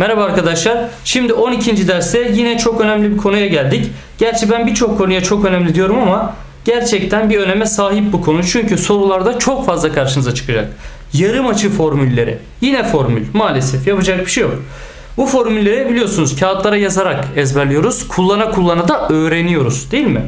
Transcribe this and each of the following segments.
Merhaba arkadaşlar. Şimdi 12. derste yine çok önemli bir konuya geldik. Gerçi ben birçok konuya çok önemli diyorum ama gerçekten bir öneme sahip bu konu. Çünkü sorularda çok fazla karşınıza çıkacak. Yarım açı formülleri. Yine formül. Maalesef yapacak bir şey yok. Bu formülleri biliyorsunuz kağıtlara yazarak ezberliyoruz. Kullana kullana da öğreniyoruz değil mi?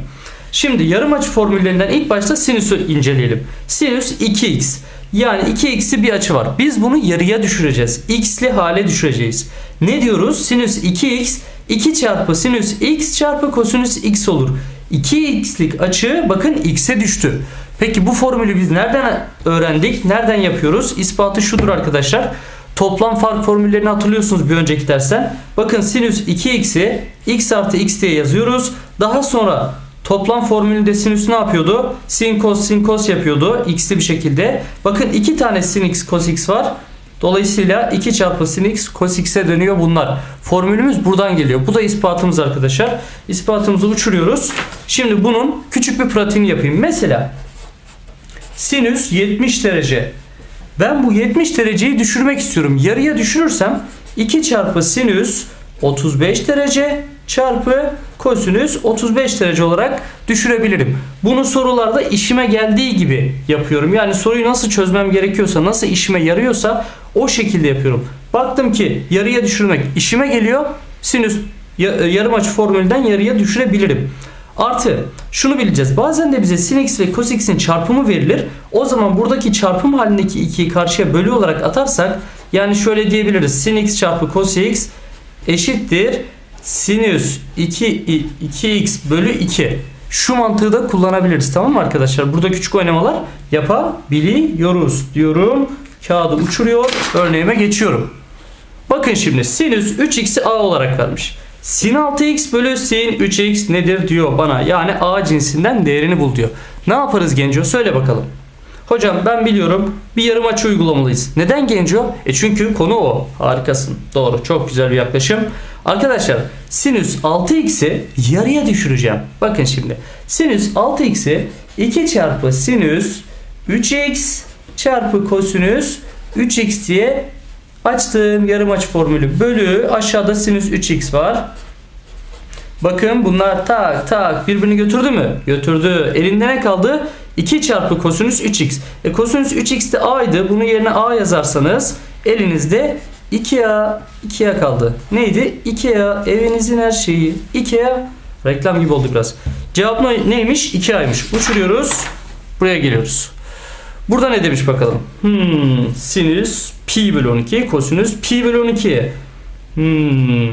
Şimdi yarım açı formüllerinden ilk başta sinüsü inceleyelim. Sinüs 2x. Yani 2x'li bir açı var. Biz bunu yarıya düşüreceğiz. x'li hale düşüreceğiz. Ne diyoruz? Sinüs 2x 2 çarpı sinüs x çarpı kosinüs x olur. 2x'lik açı bakın x'e düştü. Peki bu formülü biz nereden öğrendik? Nereden yapıyoruz? İspatı şudur arkadaşlar. Toplam fark formüllerini hatırlıyorsunuz bir önceki dersten. Bakın sinüs 2x'i x artı x diye yazıyoruz. Daha sonra Toplam formülünde sinüs ne yapıyordu? Sin cos sin cos yapıyordu x'li bir şekilde. Bakın iki tane sin x cos x var. Dolayısıyla 2 çarpı sin x cos x'e dönüyor bunlar. Formülümüz buradan geliyor. Bu da ispatımız arkadaşlar. İspatımızı uçuruyoruz. Şimdi bunun küçük bir pratiğini yapayım. Mesela sinüs 70 derece. Ben bu 70 dereceyi düşürmek istiyorum. Yarıya düşürürsem 2 çarpı sinüs 35 derece çarpı kosinüs 35 derece olarak düşürebilirim. Bunu sorularda işime geldiği gibi yapıyorum. Yani soruyu nasıl çözmem gerekiyorsa, nasıl işime yarıyorsa o şekilde yapıyorum. Baktım ki yarıya düşürmek işime geliyor. Sinüs yarım açı formülünden yarıya düşürebilirim. Artı şunu bileceğiz. Bazen de bize sin x ve cos x'in çarpımı verilir. O zaman buradaki çarpım halindeki 2'yi karşıya bölü olarak atarsak yani şöyle diyebiliriz. Sin x çarpı cos x eşittir sinüs 2 2x bölü 2. Şu mantığı da kullanabiliriz tamam mı arkadaşlar? Burada küçük oynamalar yapabiliyoruz diyorum. Kağıdı uçuruyor. Örneğime geçiyorum. Bakın şimdi sinüs 3x'i a olarak vermiş. Sin 6x bölü sin 3x nedir diyor bana. Yani a cinsinden değerini bul diyor. Ne yaparız Genco? Söyle bakalım. Hocam ben biliyorum bir yarım açı uygulamalıyız. Neden Genco? E çünkü konu o. Harikasın. Doğru. Çok güzel bir yaklaşım. Arkadaşlar sinüs 6x'i yarıya düşüreceğim. Bakın şimdi. Sinüs 6x'i 2 çarpı sinüs 3x çarpı kosinüs 3x diye açtığım yarım açı formülü bölü aşağıda sinüs 3x var. Bakın bunlar tak tak birbirini götürdü mü? Götürdü. Elinde ne kaldı? 2 çarpı kosinüs 3x. E kosinüs 3x de a'ydı. Bunun yerine a yazarsanız elinizde 2a 2a kaldı. Neydi? 2a evinizin her şeyi. 2a reklam gibi oldu biraz. Cevap neymiş? 2a'ymış. Uçuruyoruz. Buraya geliyoruz. Burada ne demiş bakalım? Hmm, sinüs pi bölü 12 kosinüs pi bölü 12. Hmm,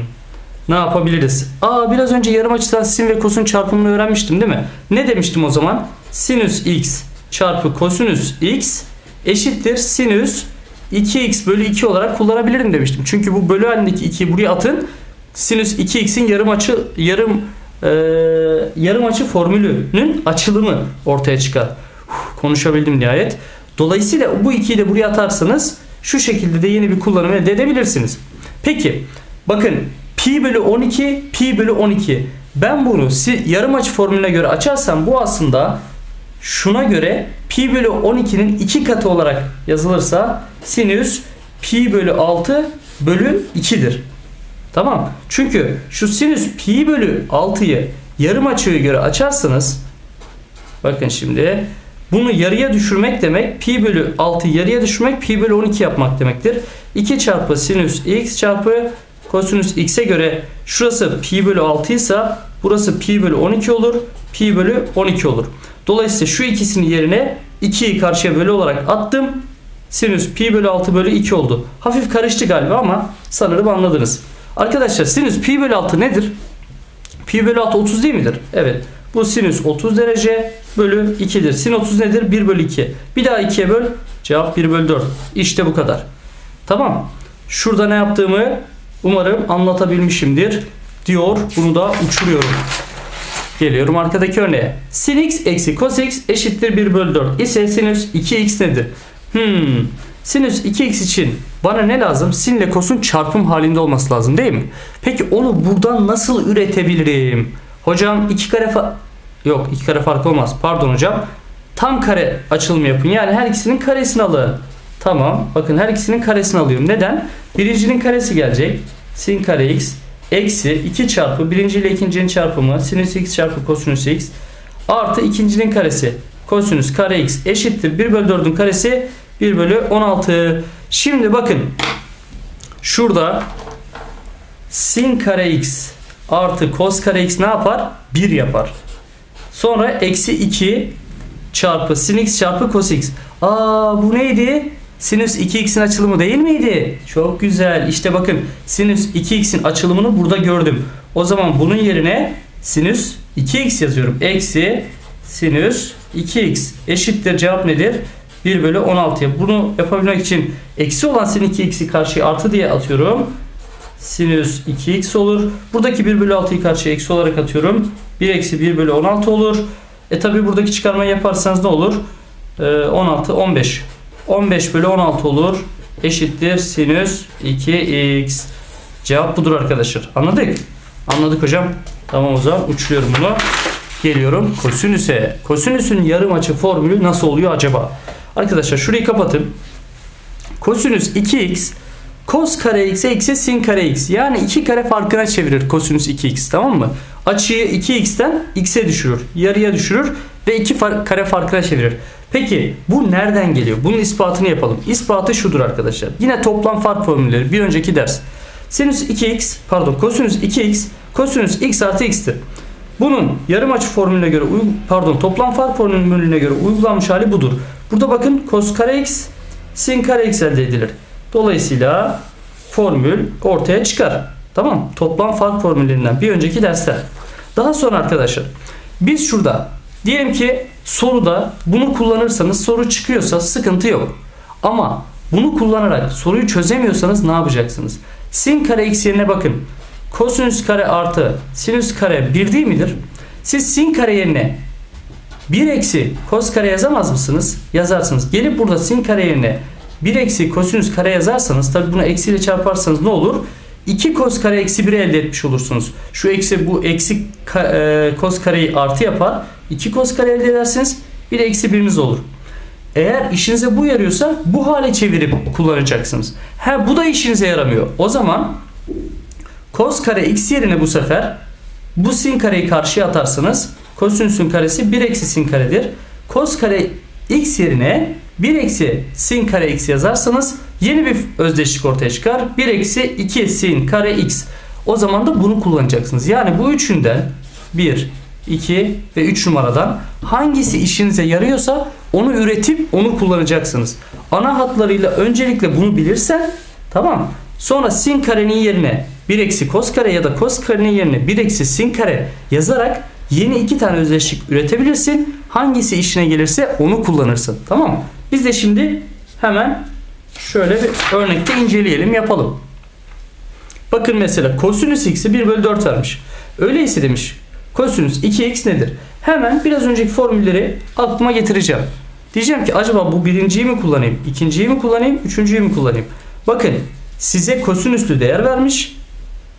ne yapabiliriz? Aa biraz önce yarım açıdan sin ve kosun çarpımını öğrenmiştim değil mi? Ne demiştim o zaman? Sinüs x çarpı kosinüs x eşittir sinüs 2x bölü 2 olarak kullanabilirim demiştim. Çünkü bu bölü halindeki 2'yi buraya atın. Sinüs 2x'in yarım açı yarım e, yarım açı formülünün açılımı ortaya çıkar. Uf, konuşabildim nihayet. Dolayısıyla bu 2'yi de buraya atarsanız şu şekilde de yeni bir kullanım elde edebilirsiniz. Peki bakın pi bölü 12 pi bölü 12 ben bunu yarım açı formülüne göre açarsam bu aslında şuna göre pi bölü 12'nin 2 katı olarak yazılırsa sinüs pi bölü 6 bölü 2'dir. Tamam. Çünkü şu sinüs pi bölü 6'yı yarım açıya göre açarsanız bakın şimdi bunu yarıya düşürmek demek pi bölü 6 yarıya düşürmek pi bölü 12 yapmak demektir. 2 çarpı sinüs x çarpı kosinüs x'e göre şurası pi bölü 6 ise burası pi bölü 12 olur. Pi bölü 12 olur. Dolayısıyla şu ikisinin yerine 2'yi karşıya bölü olarak attım. Sinüs pi bölü 6 bölü 2 oldu. Hafif karıştı galiba ama sanırım anladınız. Arkadaşlar sinüs pi bölü 6 nedir? Pi bölü 6 30 değil midir? Evet. Bu sinüs 30 derece bölü 2'dir. Sin 30 nedir? 1 bölü 2. Bir daha 2'ye böl. Cevap 1 bölü 4. İşte bu kadar. Tamam. Şurada ne yaptığımı umarım anlatabilmişimdir. Diyor. Bunu da uçuruyorum. Geliyorum arkadaki örneğe. Sin x eksi cos x eşittir 1 bölü 4 ise sinüs 2x nedir? Hmm. Sinüs 2x için bana ne lazım? Sin ile cos'un çarpım halinde olması lazım değil mi? Peki onu buradan nasıl üretebilirim? Hocam 2 kare fa Yok 2 kare fark olmaz. Pardon hocam. Tam kare açılımı yapın. Yani her ikisinin karesini alın. Tamam. Bakın her ikisinin karesini alıyorum. Neden? Birincinin karesi gelecek. sin kare x eksi 2 çarpı birinci ile ikincinin çarpımı sinüs x çarpı kosinüs x artı ikincinin karesi kosinüs kare x eşittir 1 bölü 4'ün karesi 1 bölü 16. Şimdi bakın şurada sin kare x artı kos kare x ne yapar? 1 yapar. Sonra eksi 2 çarpı sin x çarpı cos x. Aa bu neydi? Sinüs 2x'in açılımı değil miydi? Çok güzel. İşte bakın sinüs 2x'in açılımını burada gördüm. O zaman bunun yerine sinüs 2x yazıyorum. Eksi sinüs 2x eşittir cevap nedir? 1 bölü 16'ya. Bunu yapabilmek için eksi olan sin 2x'i karşıya artı diye atıyorum. Sinüs 2x olur. Buradaki 1 bölü 6'yı karşıya eksi olarak atıyorum. 1 eksi 1 bölü 16 olur. E tabi buradaki çıkarmayı yaparsanız ne olur? Ee, 16 15. 15 bölü 16 olur. Eşittir sinüs 2x. Cevap budur arkadaşlar. Anladık? Anladık hocam. Tamam o zaman uçluyorum bunu. Geliyorum kosinüse. Kosinüsün yarım açı formülü nasıl oluyor acaba? Arkadaşlar şurayı kapatın. Kosinüs 2x cos kare x eksi sin kare x. Yani iki kare farkına çevirir kosinüs 2x tamam mı? Açıyı 2x'ten x'e düşürür. Yarıya düşürür ve iki far- kare farkına çevirir. Peki bu nereden geliyor? Bunun ispatını yapalım. İspatı şudur arkadaşlar. Yine toplam fark formülleri bir önceki ders. Sinüs 2x pardon kosinüs 2x kosinüs x artı x'tir. Bunun yarım açı formülüne göre pardon toplam fark formülüne göre uygulanmış hali budur. Burada bakın cos kare x sin kare x elde edilir. Dolayısıyla formül ortaya çıkar. Tamam. Toplam fark formüllerinden bir önceki derste. Daha sonra arkadaşlar biz şurada diyelim ki soruda bunu kullanırsanız soru çıkıyorsa sıkıntı yok. Ama bunu kullanarak soruyu çözemiyorsanız ne yapacaksınız? Sin kare x yerine bakın. Kosinüs kare artı sinüs kare 1 değil midir? Siz sin kare yerine 1 eksi kos kare yazamaz mısınız? Yazarsınız. Gelip burada sin kare yerine 1 eksi kosinüs kare yazarsanız tabi bunu eksiyle çarparsanız ne olur? 2 kos kare eksi 1'i elde etmiş olursunuz. Şu eksi bu eksi ka- e, kos kareyi artı yapar. 2 kos kare elde edersiniz. Bir eksi 1'iniz olur. Eğer işinize bu yarıyorsa bu hale çevirip kullanacaksınız. Ha bu da işinize yaramıyor. O zaman cos kare x yerine bu sefer bu sin kareyi karşıya atarsanız kosinüsün karesi 1 eksi sin karedir. Cos kare x yerine 1 eksi sin kare x yazarsanız yeni bir özdeşlik ortaya çıkar. 1 eksi 2 sin kare x. O zaman da bunu kullanacaksınız. Yani bu üçünden 1, 2 ve 3 numaradan hangisi işinize yarıyorsa onu üretip onu kullanacaksınız. Ana hatlarıyla öncelikle bunu bilirsen tamam. Sonra sin karenin yerine 1 eksi kos kare ya da kos karenin yerine 1 eksi sin kare yazarak yeni iki tane özdeşlik üretebilirsin. Hangisi işine gelirse onu kullanırsın. Tamam? Biz de şimdi hemen şöyle bir örnekte inceleyelim yapalım. Bakın mesela kosinüs x'i 1 bölü 4 vermiş. Öyleyse demiş kosinüs 2x nedir? Hemen biraz önceki formülleri aklıma getireceğim. Diyeceğim ki acaba bu birinciyi mi kullanayım, ikinciyi mi kullanayım, üçüncüyü mü kullanayım? Bakın size kosinüslü değer vermiş.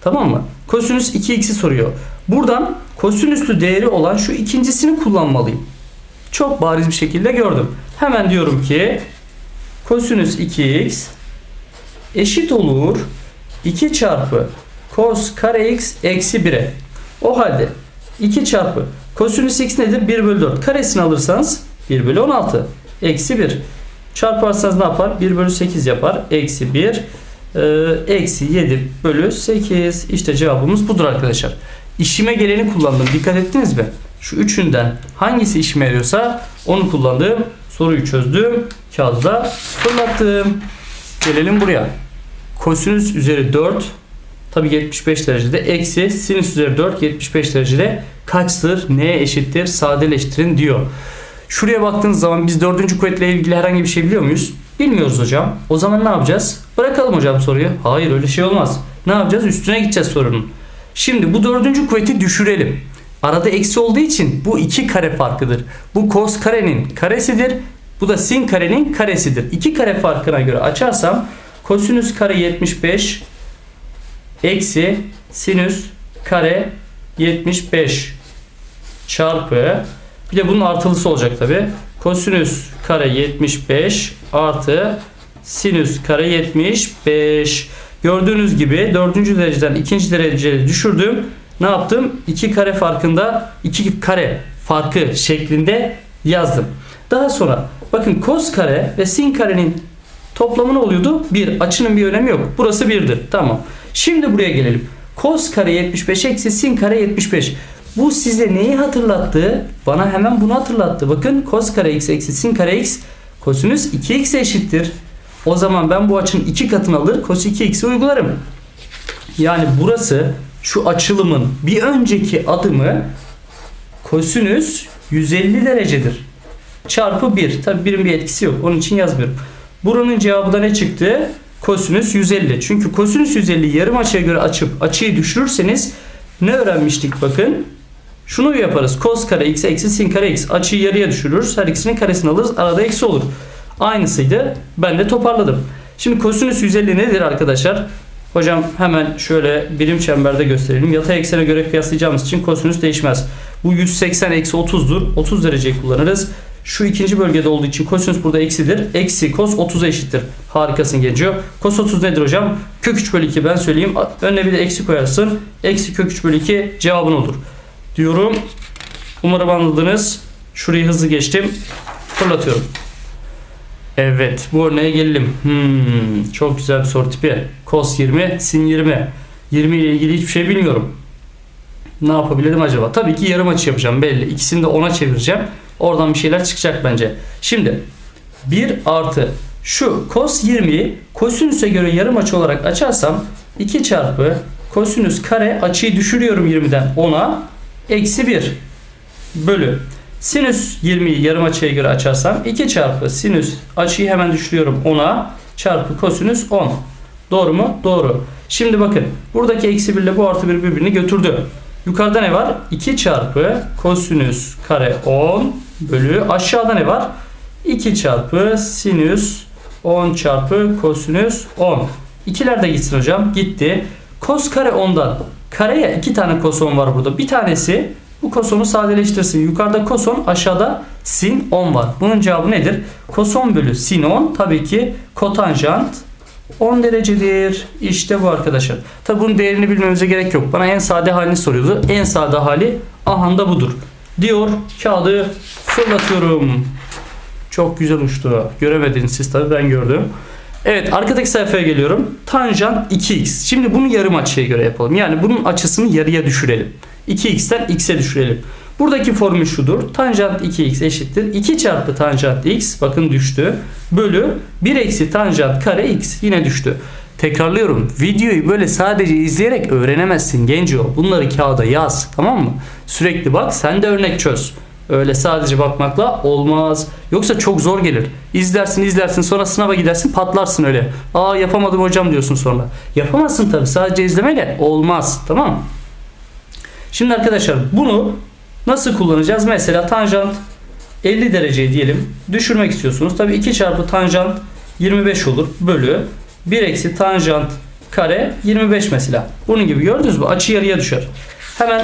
Tamam mı? Kosinüs 2x'i soruyor. Buradan kosinüslü değeri olan şu ikincisini kullanmalıyım. Çok bariz bir şekilde gördüm. Hemen diyorum ki kosinüs 2x eşit olur 2 çarpı cos kare x eksi 1'e. O halde 2 çarpı kosinüs x nedir? 1 bölü 4. Karesini alırsanız 1 bölü 16. Eksi 1. Çarparsanız ne yapar? 1 bölü 8 yapar. Eksi 1. Ee, eksi 7 bölü 8. İşte cevabımız budur arkadaşlar. İşime geleni kullandım. Dikkat ettiniz mi? Şu üçünden hangisi işime yarıyorsa onu kullandım. Soruyu çözdüm. Kağıdı da fırlattım. Gelelim buraya. Kosinüs üzeri 4 tabi 75 derecede eksi sinüs üzeri 4 75 derecede kaçtır? Neye eşittir? Sadeleştirin diyor. Şuraya baktığınız zaman biz dördüncü kuvvetle ilgili herhangi bir şey biliyor muyuz? Bilmiyoruz hocam. O zaman ne yapacağız? Bırakalım hocam soruyu. Hayır öyle şey olmaz. Ne yapacağız? Üstüne gideceğiz sorunun. Şimdi bu dördüncü kuvveti düşürelim. Arada eksi olduğu için bu iki kare farkıdır. Bu cos karenin karesidir. Bu da sin karenin karesidir. İki kare farkına göre açarsam kosinüs kare 75 eksi sinüs kare 75 çarpı bir de bunun artılısı olacak tabi. Kosinüs kare 75 artı sinüs kare 75 Gördüğünüz gibi 4. dereceden 2. dereceye düşürdüm. Ne yaptım? 2 kare farkında 2 kare farkı şeklinde yazdım. Daha sonra bakın kos kare ve sin karenin toplamı ne oluyordu? 1. Açının bir önemi yok. Burası 1'dir. Tamam. Şimdi buraya gelelim. Kos kare 75 eksi sin kare 75. Bu size neyi hatırlattı? Bana hemen bunu hatırlattı. Bakın kos kare x eksi sin kare x kosinüs 2x eşittir. O zaman ben bu açının 2 katını alır kos 2x'i uygularım. Yani burası şu açılımın bir önceki adımı kosinüs 150 derecedir. Çarpı 1. Tabi birin bir etkisi yok. Onun için yazmıyorum. Buranın cevabı da ne çıktı? Kosinüs 150. Çünkü kosinüs 150 yarım açıya göre açıp açıyı düşürürseniz ne öğrenmiştik bakın. Şunu yaparız. Kos kare x eksi sin kare x. Açıyı yarıya düşürürüz. Her ikisinin karesini alırız. Arada eksi olur. Aynısıydı. Ben de toparladım. Şimdi kosinüs 150 nedir arkadaşlar? Hocam hemen şöyle birim çemberde gösterelim. Yatay eksene göre kıyaslayacağımız için kosinüs değişmez. Bu 180 eksi 30'dur. 30 dereceyi kullanırız. Şu ikinci bölgede olduğu için kosinüs burada eksidir. Eksi kos 30'a eşittir. Harikasın Genco. Kos 30 nedir hocam? Kök 3 bölü 2 ben söyleyeyim. Önüne bir de eksi koyarsın. Eksi kök 3 bölü 2 cevabın olur. Diyorum. Umarım anladınız. Şurayı hızlı geçtim. Fırlatıyorum. Evet bu örneğe gelelim. Hmm, çok güzel bir soru tipi. Cos 20, sin 20. 20 ile ilgili hiçbir şey bilmiyorum. Ne yapabilirim acaba? Tabii ki yarım açı yapacağım belli. İkisini de 10'a çevireceğim. Oradan bir şeyler çıkacak bence. Şimdi 1 artı şu cos 20'yi kosinüse göre yarım açı olarak açarsam 2 çarpı kosinüs kare açıyı düşürüyorum 20'den 10'a eksi 1 bölü sinüs 20'yi yarım açıya göre açarsam 2 çarpı sinüs açıyı hemen düşürüyorum 10'a çarpı kosinüs 10. Doğru mu? Doğru. Şimdi bakın buradaki eksi 1 ile bu artı 1 birbirini götürdü. Yukarıda ne var? 2 çarpı kosinüs kare 10 bölü aşağıda ne var? 2 çarpı sinüs 10 çarpı kosinüs 10. İkiler de gitsin hocam. Gitti. Kos kare 10'dan kareye 2 tane koson var burada. Bir tanesi bu kosonu sadeleştirsin. Yukarıda koson aşağıda sin 10 var. Bunun cevabı nedir? Koson bölü sin 10 tabii ki kotanjant 10 derecedir. İşte bu arkadaşlar. Tabi bunun değerini bilmemize gerek yok. Bana en sade halini soruyordu. En sade hali ahanda budur. Diyor kağıdı fırlatıyorum. Çok güzel uçtu. Göremediniz siz tabi ben gördüm. Evet arkadaki sayfaya geliyorum. Tanjant 2x. Şimdi bunu yarım açıya göre yapalım. Yani bunun açısını yarıya düşürelim. 2x'ten x'e düşürelim. Buradaki formül şudur. Tanjant 2x eşittir. 2 çarpı tanjant x bakın düştü. Bölü 1 eksi tanjant kare x yine düştü. Tekrarlıyorum. Videoyu böyle sadece izleyerek öğrenemezsin genco. Bunları kağıda yaz. Tamam mı? Sürekli bak sen de örnek çöz. Öyle sadece bakmakla olmaz. Yoksa çok zor gelir. İzlersin izlersin sonra sınava gidersin patlarsın öyle. Aa yapamadım hocam diyorsun sonra. Yapamazsın tabi sadece izlemeyle olmaz. Tamam mı? Şimdi arkadaşlar bunu nasıl kullanacağız? Mesela tanjant 50 derece diyelim. Düşürmek istiyorsunuz. Tabi 2 çarpı tanjant 25 olur. Bölü 1 eksi tanjant kare 25 mesela. Bunun gibi gördünüz mü? Açı yarıya düşer. Hemen